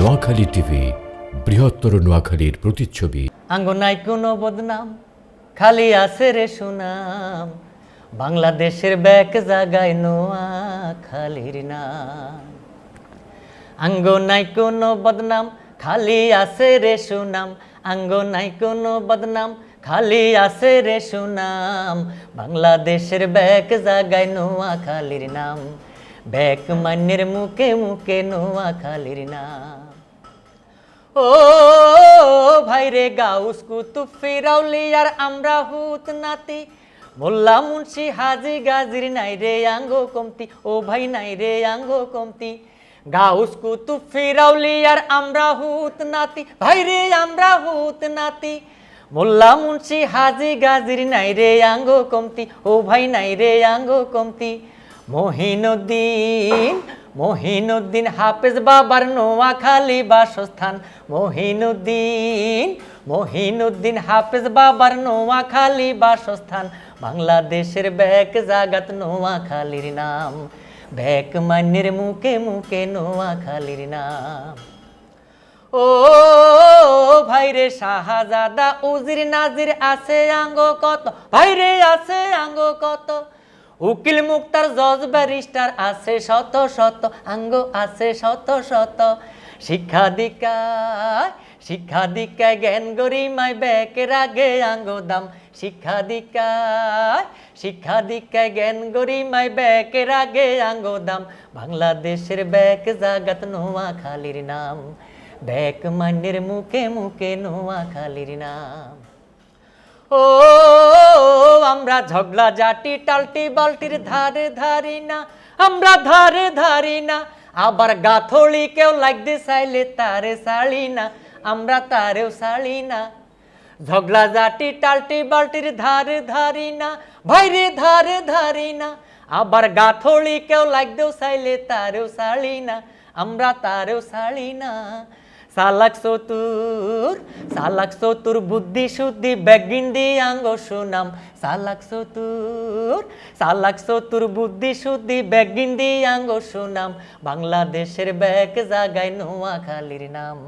Noakhali TV, বৃহত্তর নোয়াখালীর প্রতিচ্ছবি। আঙ্গনায় কোনো বদনাম, খালি আছে রে সুনাম। বাংলাদেশের ব্যাক জাগায় নোয়া খালির নাম আঙ্গনায় কোনো বদনাম, খালি আছে রে সুনাম। আঙ্গনায় কোনো বদনাম, খালি আছে রে সুনাম। বাংলাদেশের ব্যাক জাগায় নোয়া খালির নাম। ব্যাক মান্যের মুখে মুখে নোয়া খালির নাম ও ভাইরে গাউস কুতুব ফিরাউলি আর আমরা হুত নাতি মোল্লা মুন্সি হাজি গাজির নাই রে আঙ্গো কমতি ও ভাই নাই রে আঙ্গো কমতি গাউস কুতুব ফিরাউলি আর আমরা হুত নাতি ভাইরে আমরা হুত নাতি মোল্লা মুন্সি হাজি গাজির নাই রে আঙ্গো কমতি ও ভাই নাই রে আঙ্গো কমতি মহিনুদ্দিন মহিনুদ্দিন হাফেজ বাবার নোয়াখালী বাসস্থান। মহিনুদ্দিন মহিনুদ্দিন হাফেজ বাবার নোয়াখালী বাসস্থান। বাংলাদেশের ব্যাক জাগাত নোয়াখালীর নাম। ব্যাক মান্যের মুখে মুখে নোয়াখালীর নাম। ও ভাইরে শাহজাদা, উজির নাজির আছে আঙ্গ কত? ভাইরে আছে আঙ্গ কত? উকিল মুক্তার জজ ব্যারিস্টার আছে শত শত, আঙ্গ আছে শত শত। শিক্ষা দীক্ষায় শিক্ষা দীক্ষায় জ্ঞান গরিমায় ব্যাকের আগে আঙ্গ দাম। শিক্ষা দীক্ষায় শিক্ষা দীক্ষায় জ্ঞান গরিমায় ব্যাকের আগে আঙ্গ দাম। বাংলাদেশের ব্যাক জাগাত নোয়া খালির নাম। ব্যাক মান্যের মুখে মুখে নোয়া খালির নাম। ও ঝগড়া জাটি টালটি বালটির ধারে ধারি না আমরা ধারে ধারি না আবার গাথলি কেউ লাগতে চাইলে তারে শাড়ি না আমরা তারেও শাড়ি না ঝগড়া জাটি টালটি বালটির ধারে ধারি না ভাইরে ধারে ধারি না আবার গাথলি কেউ লাগতেও চাইলে তারেও শাড়ি না আমরা তারেও শাড়ি না সালাক সতুর সালাক সতুর বুদ্ধি শুদ্ধি ব্যাগিন্দি আঙ্গ সুনাম। সালাক সতুর সালাক সতুর বুদ্ধি শুদ্ধি বেগিন্দি আঙ্গ সুনাম। বাংলাদেশের ব্যাগ জাগায় নোয়া খালির নাম।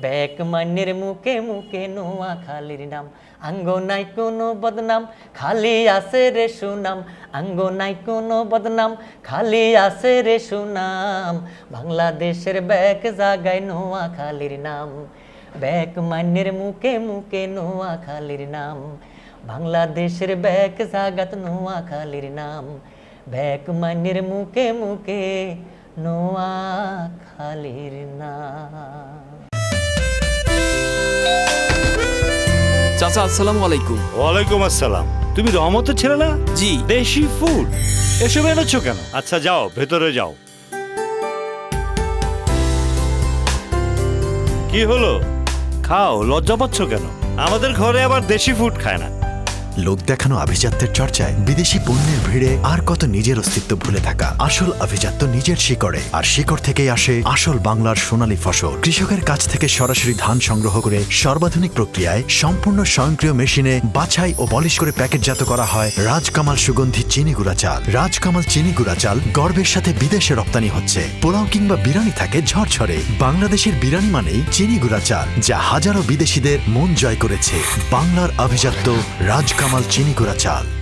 ব্যাক মান্যের মুখে মুখে নোয়া খালির নাম। আঙ্গ নাই কোনো বদনাম, খালি আছে রে সুনাম। আঙ্গ নাই কোনো বদনাম, খালি আছে রে সুনাম। বাংলাদেশের ব্যাক জাগায় নোয়া খালির নাম। ব্যাক মান্যের মুখে মুখে নোয়া খালির নাম। বাংলাদেশের ব্যাক জাগাত নোয়া খালির নাম। ব্যাক মান্যের মুখে মুখে নোয়া খালির নাম। চাচা আসসালামু আলাইকুম। ওয়ালাইকুম আসসালাম। তুমি রহমতের ছেলে না? জি। দেশি ফুড। এসব এনেছো কেন? আচ্ছা যাও ভেতরে যাও। কি হলো? খাও লজ্জা পাচ্ছ কেন? আমাদের ঘরে আবার দেশি ফুড খায় না। লোক দেখানো আভিজাত্যের চর্চায় বিদেশি পণ্যের ভিড়ে আর কত নিজের অস্তিত্ব ভুলে থাকা। আসল আভিজাত্য নিজের শিকড়ে। আর শিকড় থেকেই আসে আসল বাংলার সোনালী ফসল। কৃষকের কাছ থেকে সরাসরি ধান সংগ্রহ করে সর্বাধুনিক প্রক্রিয়ায় সম্পূর্ণ স্বয়ংক্রিয় মেশিনে বাছাই ও পলিশ করে প্যাকেটজাত করা হয় রাজকামাল সুগন্ধি চিনি গুঁড়া চাল। রাজকামাল চিনি গুঁড়া চাল গর্বের সাথে বিদেশে রপ্তানি হচ্ছে। পোলাও কিংবা বিরিয়ানি থাকে ঝরঝরে। বাংলাদেশের বিরিয়ানি মানেই চিনি গুঁড়া চাল, যা হাজারো বিদেশিদের মন জয় করেছে। বাংলার আভিজাত্য রাজকামাল চিনি গুঁড়া চাল।